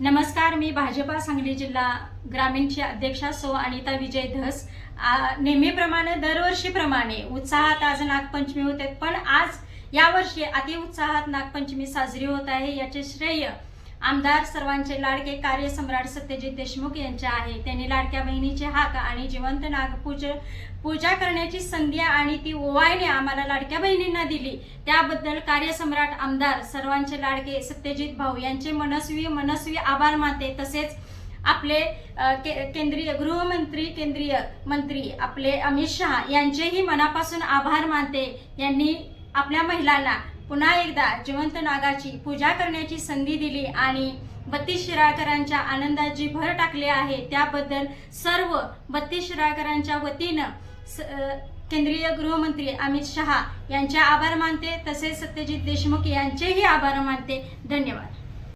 नमस्कार मी भाजपा सांगली जिल्हा ग्रामीणची अध्यक्षा सो अनिता विजय धस. नेहमीप्रमाणे दरवर्षीप्रमाणे उत्साहात आज नागपंचमी होते पण आज यावर्षी अति उत्साहात नागपंचमी साजरी होत आहे याचे श्रेय आमदार सर्वांचे लाडके कार्यसम्राट सत्यजित देशमुख यांचे आहे. त्यांनी लाडक्या बहिणीचे हाक आणि जिवंत नागपूज पूजा करण्याची संधी आणि ती ओवाळणे आम्हाला लाडक्या बहिणींना दिली. त्याबद्दल कार्यसम्राट आमदार सर्वांचे लाडके सत्यजित भाऊ यांचे मनस्वी मनस्वी आभार मानते. तसेच आपले के- केंद्रीय गृहमंत्री केंद्रीय मंत्री आपले अमित शहा यांचेही मनापासून आभार मानते. यांनी आपल्या महिलांना पुन्हा एकदा जिवंत नागाची पूजा करण्याची संधी दिली आणि बत्तीस शिराळकरांच्या आनंदात भर टाकली आहे त्याबद्दल सर्व बत्तीस शिराळकरांच्या वतीनं स- केंद्रीय गृहमंत्री अमित शहा यांचे आभार मानते. तसेच सत्यजित देशमुख यांचेही आभार मानते. धन्यवाद.